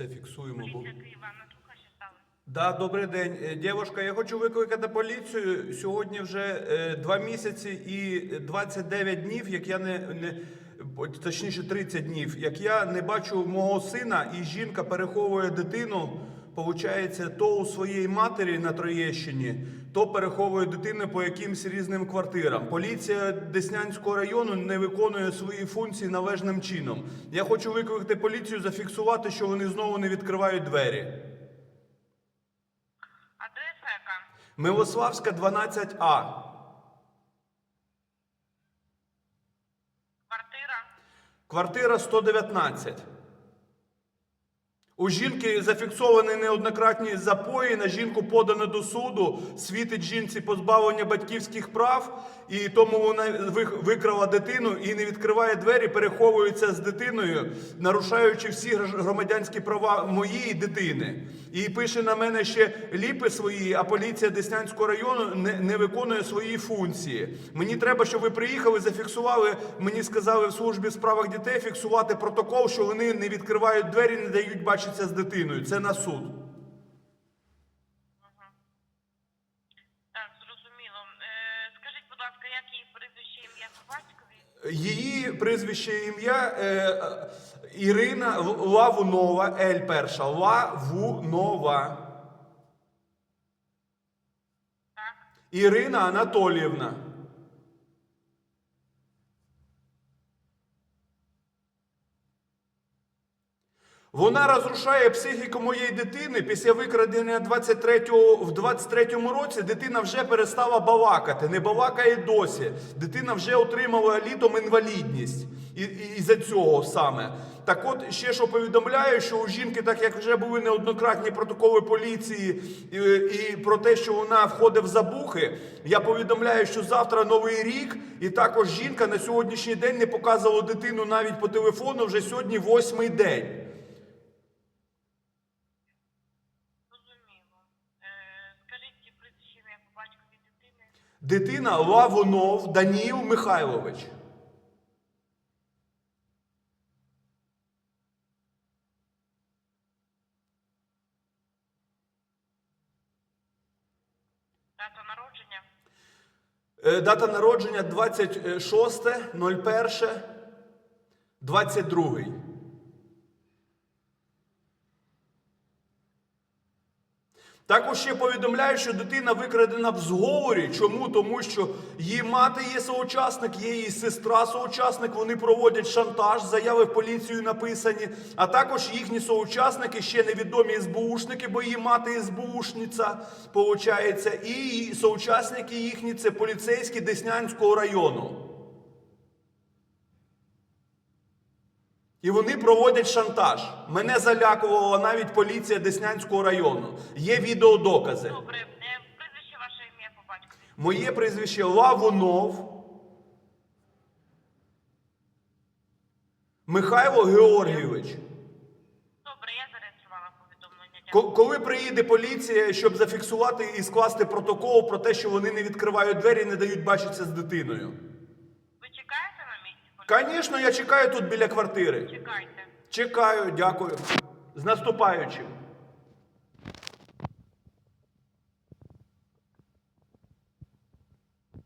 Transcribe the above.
Все фіксуємо. Поліція Києва на? Да, добрий день. Е, Дівушка, я хочу викликати поліцію. Сьогодні вже е, два місяці і 29 днів, як я не, не точніше 30 днів, як я не бачу мого сина, і жінка переховує дитину. Получається, то у своєї матері на Троєщині, то переховує дитину по якимсь різним квартирам. Поліція Деснянського району не виконує свої функції належним чином. Я хочу викликати поліцію, зафіксувати, що вони знову не відкривають двері. Адреса яка? Милославська 12А. Квартира? Квартира 119. У жінки зафіксовані неоднократні запої. На жінку подано до суду. Світить жінці позбавлення батьківських прав, і тому вона ви- викрала дитину і не відкриває двері, переховується з дитиною, нарушаючи всі громадянські права моєї дитини. І пише на мене ще ліпи свої, а поліція Деснянського району не, не виконує свої функції. Мені треба, щоб ви приїхали, зафіксували. Мені сказали в службі в справах дітей фіксувати протокол, що вони не відкривають двері, не дають бачитися з дитиною. Це на суд. Так, зрозуміло. Е, скажіть, будь ласка, як її прізвище ім'я по батькові? Її прізвище ім'я е, е, Ірина Лавунова, Ель перша. Лавунова. Так. Ірина Анатоліївна. Вона розрушає психіку моєї дитини. Після викрадення 23-го, в 23-му році дитина вже перестала балакати. Не балакає досі. Дитина вже отримала літом інвалідність. І, і, і за цього саме. Так от ще що повідомляю, що у жінки, так як вже були неоднократні протоколи поліції і, і про те, що вона входить в забухи, я повідомляю, що завтра новий рік, і також жінка на сьогоднішній день не показувала дитину навіть по телефону вже сьогодні восьмий день. Дитина Лавунов Даніл Михайлович. Дата народження? Е, Дата народження 26.01. Також ще повідомляю, що дитина викрадена в зговорі. Чому? Тому що її мати є соучасник, є її сестра соучасник. Вони проводять шантаж, заяви в поліцію написані. А також їхні соучасники ще невідомі СБУшники, бо її мати СБУшниця, получається. І соучасники їхні це поліцейські Деснянського району. І вони проводять шантаж. Мене залякувала навіть поліція Деснянського району. Є відеодокази. Добре. Е, прізвище ваше ім'я по? Моє прізвище Лавунов. Михайло Георгійович. Добре, я зареєструвала повідомлення. Дякую. Коли приїде поліція, щоб зафіксувати і скласти протокол про те, що вони не відкривають двері і не дають бачитися з дитиною. Ви чекаєте на місці? поліції? Звісно, я чекаю тут біля квартири. Чекайте. Чекаю, дякую. З наступаючим.